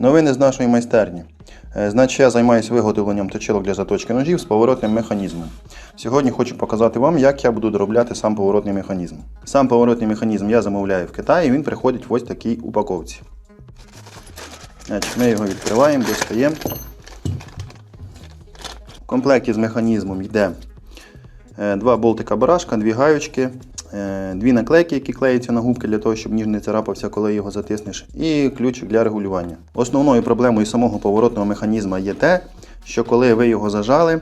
Новини з нашої майстерні. Е, Значить, я займаюся виготовленням точилок для заточки ножів з поворотним механізмом. Сьогодні хочу показати вам, як я буду доробляти сам поворотний механізм. Сам поворотний механізм я замовляю в Китаї, він приходить в ось такій упаковці. Значить, ми його відкриваємо, достаємо. В комплекті з механізмом йде е, два болтика барашка, дві гаючки, дві наклейки, які клеються на губки для того, щоб ніж не царапався, коли його затиснеш, і ключик для регулювання. Основною проблемою самого поворотного механізму є те, що коли ви його зажали, е,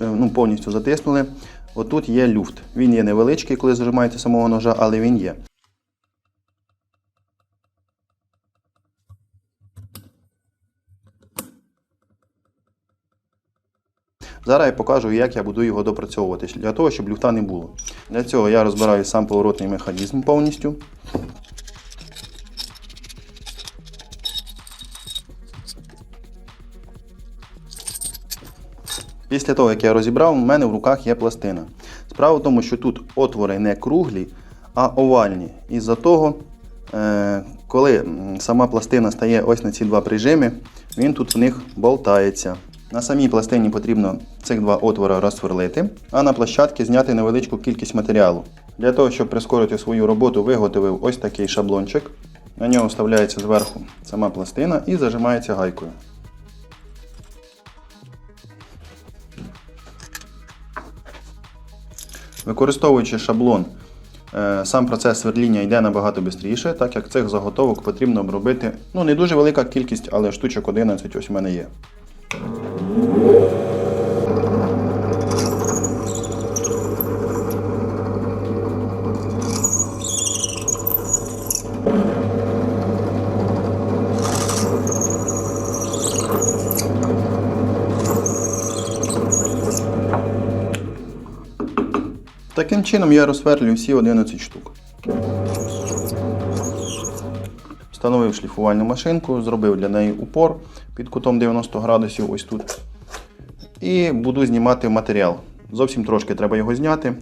ну, повністю затиснули, отут є люфт. Він є невеличкий, коли зажимаєте самого ножа, але він є. Зараз я покажу, як я буду його допрацьовувати, для того, щоб люфта не було. Для цього я розбираю сам поворотний механізм повністю. Після того, як я розібрав, у мене в руках є пластина. Справа в тому, що тут отвори не круглі, а овальні. Із-за того, е, коли сама пластина стає ось на ці два прижими, він тут в них болтається. На самій пластині потрібно цих два отвори розсверлити, а на площадці зняти невеличку кількість матеріалу. Для того, щоб прискорити свою роботу, виготовив ось такий шаблончик. На нього вставляється зверху сама пластина і зажимається гайкою. Використовуючи шаблон, е, сам процес сверління йде набагато швидше, так як цих заготовок потрібно обробити ну, не дуже велика кількість, але штучок 11 ось у мене є. Таким чином я розсверлюю всі 11 штук. Встановив шліфувальну машинку, зробив для неї упор під кутом 90 градусів ось тут. І буду знімати матеріал. Зовсім трошки треба його зняти.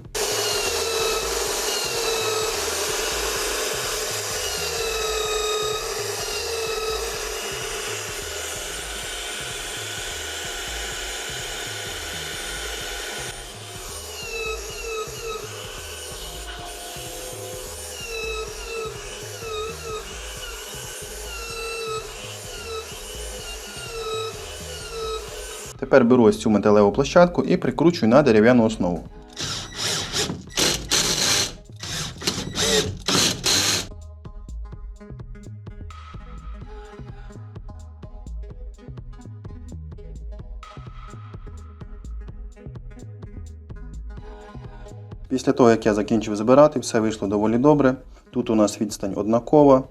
Тепер беру ось цю металеву площадку і прикручую на дерев'яну основу. Після того, як я закінчив збирати, все вийшло доволі добре. Тут у нас відстань однакова,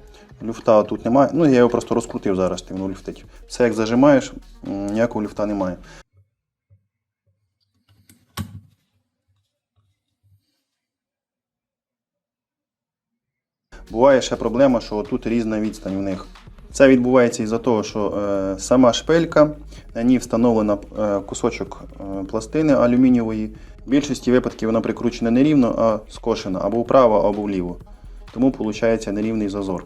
люфта тут немає. Ну, я його просто розкрутив зараз, ти воно люфтить. Все як зажимаєш, ніякого люфта немає. Буває ще проблема, що тут різна відстань у них. Це відбувається із-за того, що е, сама шпилька, на ній встановлена е, кусочок е, пластини алюмінієвої. В більшості випадків вона прикручена не рівно, а скошена або вправо, або вліво. Тому виходить нерівний зазор.